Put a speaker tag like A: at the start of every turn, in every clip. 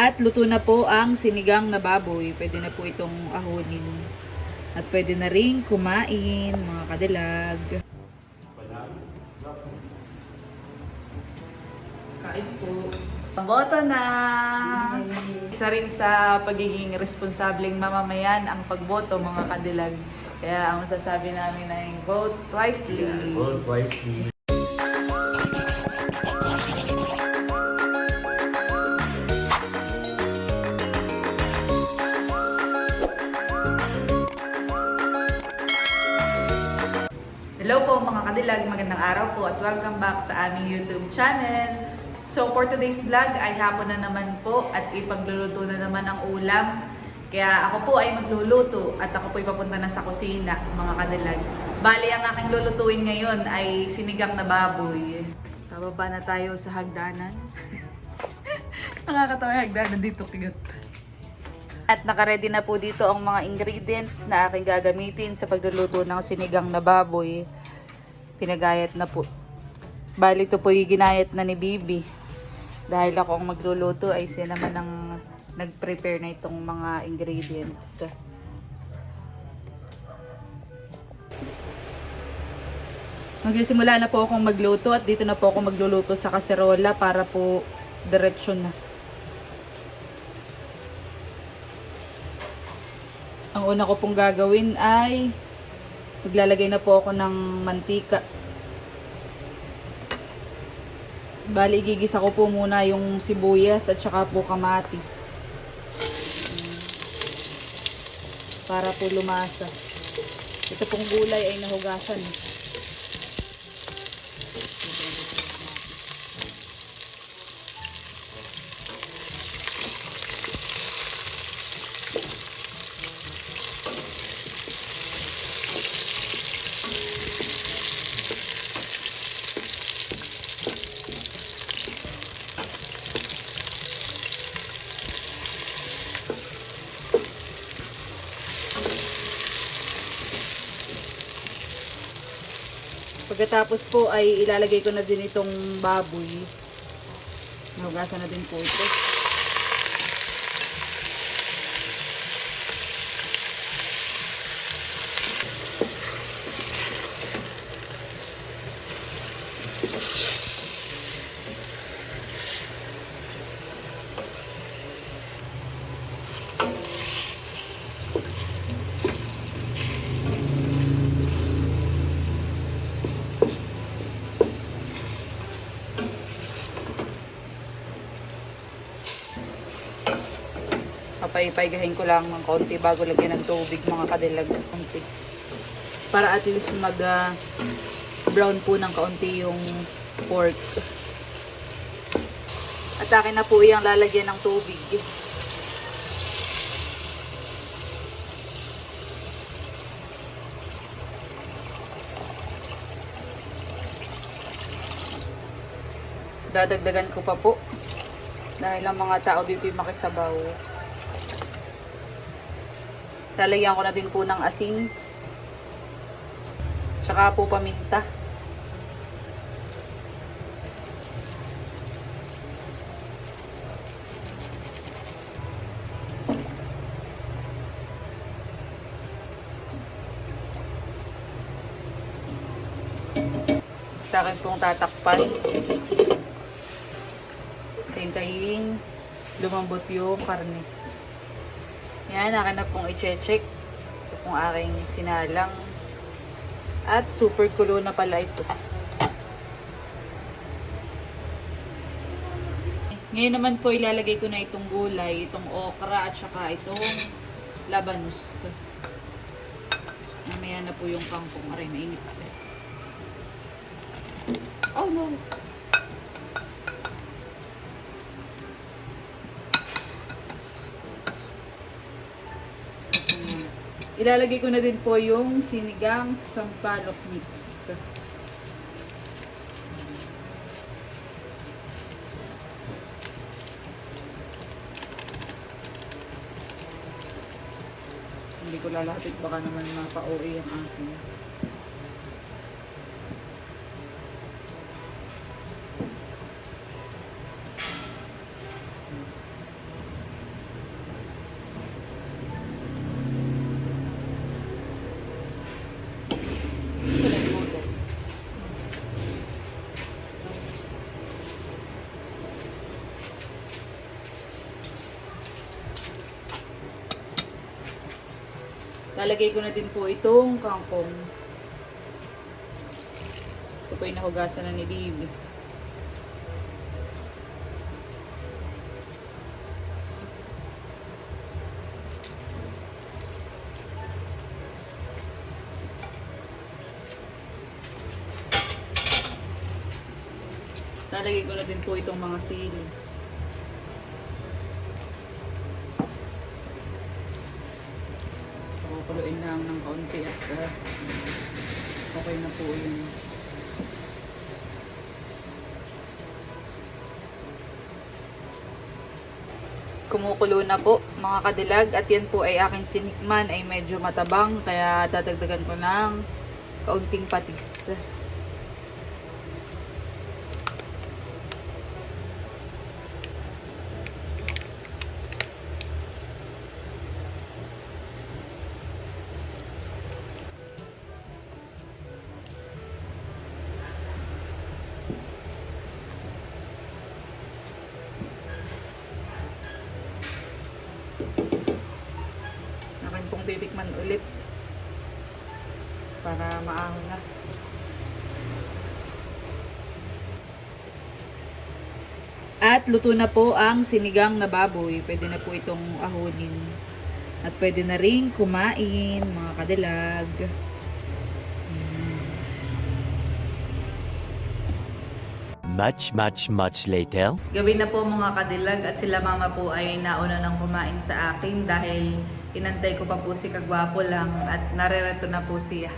A: At luto na po ang sinigang na baboy. Pwede na po itong ahonin. At pwede na rin kumain, mga kadilag. Kain po. Boto na! Isa rin sa pagiging responsableng mamamayan ang pagboto, mga kadilag. Kaya ang masasabi namin ay vote wisely.
B: Vote wisely.
A: Kadilag, magandang araw po at welcome back sa aming YouTube channel. So for today's vlog ay hapon na naman po at ipagluluto na naman ang ulam. Kaya ako po ay magluluto at ako po ay papunta na sa kusina mga kadilag. Bali ang aking lulutuin ngayon ay sinigang na baboy. Tababa na tayo sa hagdanan. Nakakatawa yung hagdanan dito, kigat. At nakaredy na po dito ang mga ingredients na aking gagamitin sa pagluluto ng sinigang na baboy. Pinagayat na po. Bali ito po ginayat na ni Bibi. Dahil ako ang magluluto ay siya naman ang nag-prepare na itong mga ingredients. Magsisimula na po akong magluto at dito na po ako magluluto sa kaserola para po diretsyon na. Ang una ko pong gagawin ay maglalagay na po ako ng mantika. Bali, igigisa ko po muna yung sibuyas at saka po kamatis. Para po lumasa. Ito pong gulay ay nahugasan. Pagkatapos po ay ilalagay ko na din itong baboy. Nahugasan na din po ito. Papaypaygahin ko lang ng konti bago lagyan ng tubig mga kadilag ng konti. Para at least mag ah, brown po ng kaunti yung pork. At akin na po iyang lalagyan ng tubig. Dadagdagan ko pa po. Dahil ang mga tao dito yung makisabaw. Lalagyan ko na din po ng asin. Tsaka po paminta. Sa akin pong tatakpan. Hintayin lumambot yung karne. Yan, akin na pong i-check. Ito pong aking sinalang. At super kulo na pala ito. Ngayon naman po ilalagay ko na itong gulay, itong okra at saka itong labanus. Mamaya na po yung kangkong. Aray, mainit pa. Oh no! Ilalagay ko na din po yung sinigang sampalok mix. Hindi ko lalapit baka naman mapa-OA ang asin. Lalagay ko na din po itong kangkong. Ito po yung nahugasan na ni Bibi. Lalagay ko na din po itong mga sili. Pakukuluin lang ng kaunti at uh, okay na po yun. Kumukulo na po mga kadilag at yan po ay aking tinikman ay medyo matabang kaya dadagdagan ko ng kaunting patis. Titikman ulit para maahon na. At luto na po ang sinigang na baboy. Pwede na po itong ahonin. At pwede na rin kumain, mga kadilag.
B: Much, much, much later.
A: Gabi na po mga kadilag at sila mama po ay nauna nang kumain sa akin dahil inantay ko pa po si Kagwapo lang at narereto na po siya.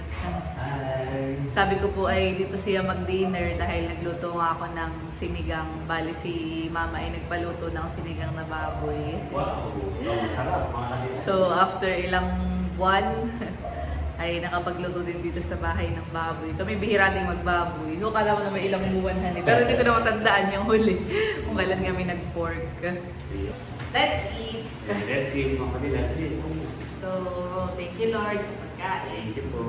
A: Sabi ko po ay dito siya mag-dinner dahil nagluto nga ako ng sinigang. Bali si mama ay nagpaluto ng sinigang na baboy.
C: Wow, ang sarap.
A: So after ilang buwan ay nakapagluto din dito sa bahay ng baboy. Kami bihira din magbaboy. So kala ko na may ilang buwan na eh. Pero hindi ko na matandaan yung huli kung kailan kami nag-pork. Let's eat!
C: Let's see mga kanila. Sige,
A: So, thank you Lord sa pagkain.
C: thank you po.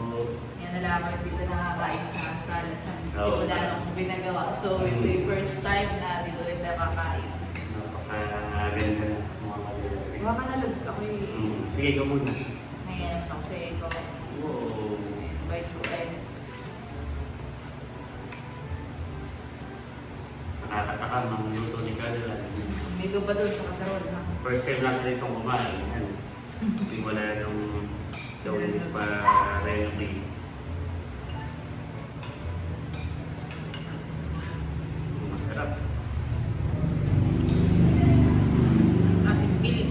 A: Yan na lamang dito nakakain sa Salasan.
C: Oo.
A: Wala nang binagawa. So, ito yung first time na dito ulit nakakain.
C: Napakaganda na.
A: Huwag ka na lubs. Ako yung
C: Mm, Sige, ikaw muna.
A: ngayon kasi ikaw.
C: Wow.
A: Bite ko eh.
C: Nakakataka mga luto ni Kanila.
A: May pa doon sa.
C: First time natin itong kumain. Hindi wala nung gawin pa renovate. Masarap.
A: Asin pilit.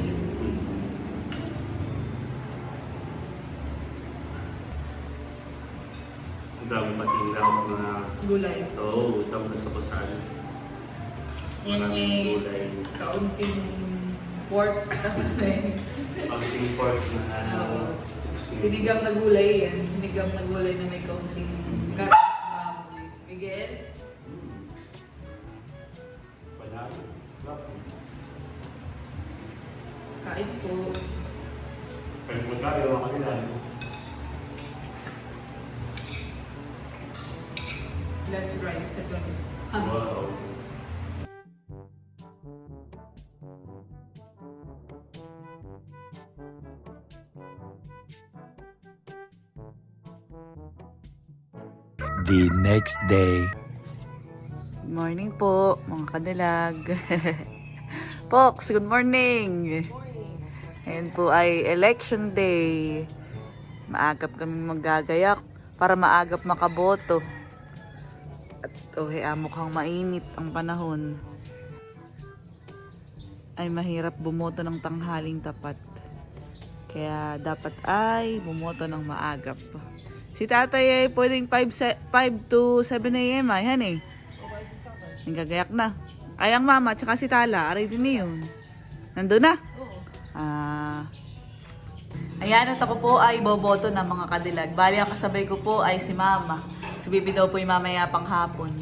C: Ang dami patinggaw mga
A: Gulay.
C: Oo, ito ang gusto ko sana.
A: Yan yung kaunting pork. Tapos eh.
C: Pang pork na ano.
A: Uh, sinigang na gulay yan. Sinigang na gulay na may kaunting karat. Miguel?
C: Wala. Wala.
A: Kain po.
C: Pero kung tayo, ako nila.
A: Less rice sa gabi. Ah,
C: Wow.
B: The next day.
A: Morning po, mga kadalag. Pox, good morning! Ngayon po ay election day. Maagap kami magagayak para maagap makaboto. At oh, ah, mukhang mainit ang panahon. Ay mahirap bumoto ng tanghaling tapat. Kaya dapat ay bumoto ng maagap. Si tatay ay pwedeng 5, se- 5 to 7 a.m. ay han eh. Nagagayak na. Ay, ang mama, tsaka si Tala, aray din yun. Nandun na? Ah. Ayan, at ako po ay boboto ng mga kadilag. Bali, ang kasabay ko po ay si mama. Si Bibi daw po yung mamaya pang hapon.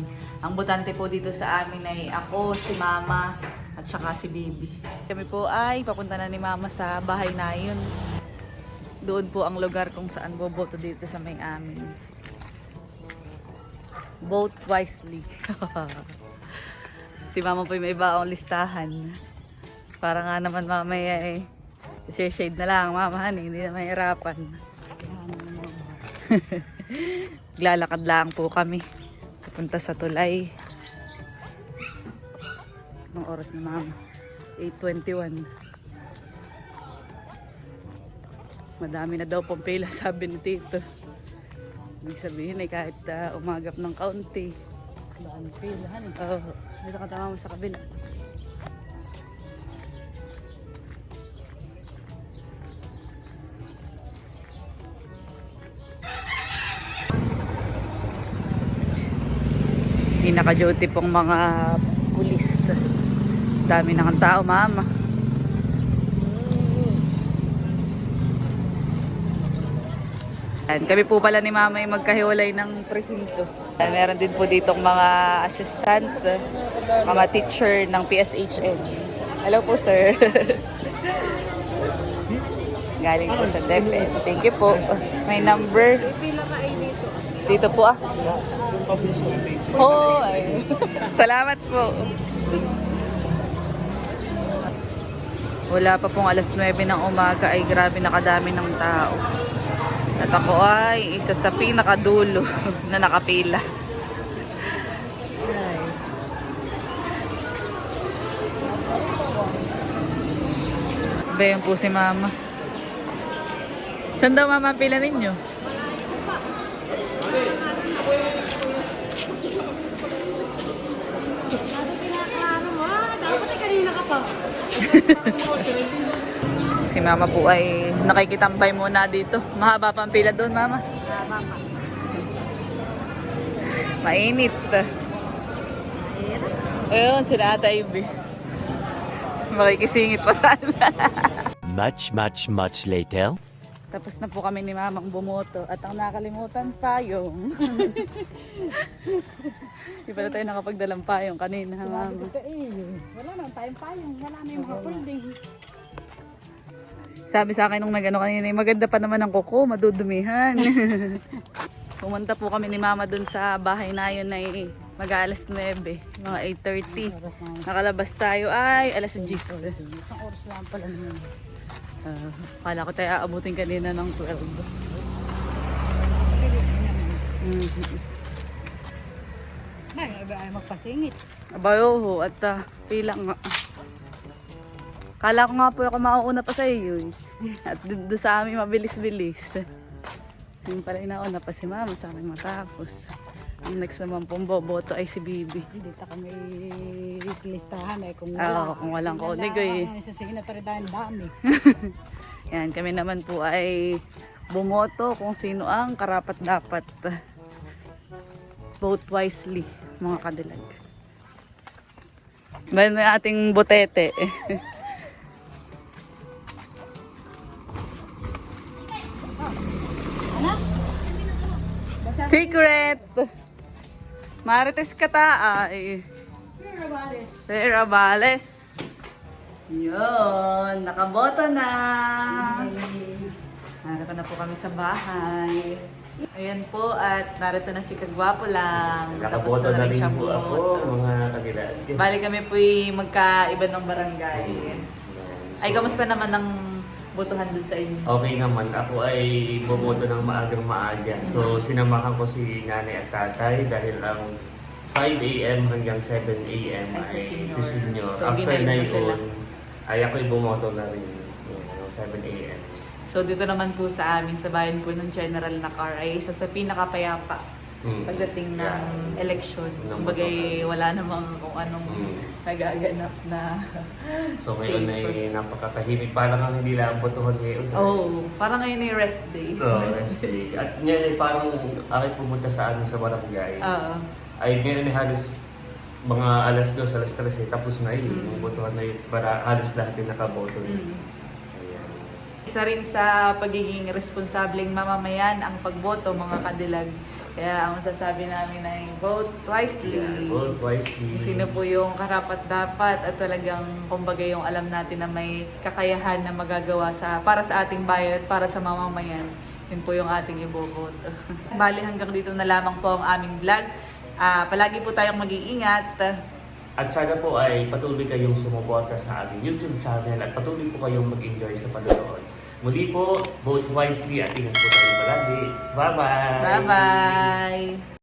A: Ang butante po dito sa amin ay ako, si mama, at saka si Bibi. Kami po ay papunta na ni mama sa bahay na yun. Doon po ang lugar kung saan boboto dito sa may amin. Vote wisely. si mama po may baong listahan. Para nga naman mamaya eh. Share shade na lang, mama, honey, hindi na mahirapan. Lalakad lang po kami. Pupunta sa tulay. Anong oras na mama? 8.21. Madami na daw pong pila sabi ni Tito. Ibig sabihin ay kahit ah, umagap ng kaunti.
D: Daan pilahan eh.
A: Oo. dito ka tama mo sa kabila. May naka-duty pong mga pulis. Dami na ng tao, mama. Yan, Kami po pala ni mama ay magkahiwalay ng presinto. Meron din po ditong mga assistants, eh, mga teacher ng PSHN. Hello po, sir. Galing po sa DepEd. Thank you po. May number. Dito po ah. Oh, ay. Salamat po. Wala pa pong alas 9 ng umaga ay grabe nakadami ng tao. At ako ay isa sa pinakadulo na nakapila. Ay. Ba yun po si mama. Saan daw mama pila ninyo?
D: Ano dapat kanina ka pa.
A: Si mama po ay nakikitambay muna dito. Mahaba pa ang pila doon mama.
D: Ah, mama.
A: Mainit. Ayun, sila ata Ivy. Makikisingit pa sana.
B: Much, much, much later.
A: Tapos na po kami ni Mamang bumoto at ang nakalimutan payong. Di pala tayo nakapagdalang payong kanina, Mama.
D: Eh. Wala nang tayong payong. Wala na yung mga folding.
A: Sabi sa akin nung nagano kanina, "Eh, maganda pa naman ang kuko, madudumihan. Pumunta po kami ni Mama dun sa bahay na yun ay mag-aalas 9, mga 8.30. Nakalabas tayo ay alas 10.
D: Isang oras lang pala naman.
A: Uh, kala ko tayo aabutin kanina ng 12. Mhm.
D: Ay, ay, magpasingit.
A: Abayo, at uh, pila nga. Kala ko nga po ako mauuna pa sa iyo. eh. At doon sa amin mabilis-bilis. Yung pala inauna pa si mama sa akin matapos. Ang next naman pong boboto ay si Bibi.
D: Hindi ta kami listahan eh. Kung
A: Oo,
D: wala.
A: kung walang konig eh.
D: Isa signatory tayo ang dami.
A: Yan, kami naman po ay bumoto kung sino ang karapat dapat. Vote wisely, mga kadilag. Bayan na ating botete. Secret! Marites kata ay. Sarah Bales. Yun, nakaboto na. Narito na po kami sa bahay. Ayan po, at narito na si Kagwapo lang.
C: Nakaboto na rin
A: siya
C: po ako, mga kagilaan.
A: Bali kami po magkaiba ng barangay. Ay, kamusta naman ang botohan dun sa inyo?
C: Okay naman. Ako ay bumoto ng maagang maaga. So, sinamahan ko si nanay at tatay dahil ang 5 a.m. hanggang 7 a.m.
A: Ay,
C: ay
A: si
C: si
A: senior. So,
C: After na yun, ay ako'y bumoto na rin. Ano, 7 a.m.
A: So, dito naman po sa amin, sa bayan po ng General na car, ay isa sa pinakapayapa
C: Mm.
A: pagdating ng
C: Yeah.
A: election.
C: Ng
A: Kumbaga, wala namang kung anong
C: Mm.
A: nagaganap na
C: So ngayon
A: safer.
C: ay napakatahimik. Parang ang hindi lang botohan ngayon.
A: Oh, parang ngayon ay rest day.
C: So, rest day. At ngayon ay parang aking pumunta sa ano sa barangay.
A: Oo.
C: ay ngayon ay halos mga alas 2, alas 3 ay tapos na yun.
A: Mm.
C: Yung botohan na yun. Para halos lahat yung nakaboto.
A: Mm.
C: Ayan.
A: Isa rin sa pagiging responsableng mamamayan ang pagboto mga kadilag. Kaya ang masasabi namin ay vote wisely.
C: Yeah, vote wisely.
A: Kung sino po yung karapat dapat at talagang kumbaga yung alam natin na may kakayahan na magagawa sa para sa ating bayan at para sa mamamayan. Yun po yung ating iboboto. Bali hanggang dito na lamang po ang aming vlog. Ah, palagi po tayong mag-iingat.
C: At sana po ay patuloy kayong sumuporta sa aming YouTube channel at patuloy po kayong mag-enjoy sa panonood Muli po, vote wisely at ingat po tayo palagi. Bye-bye!
A: Bye-bye!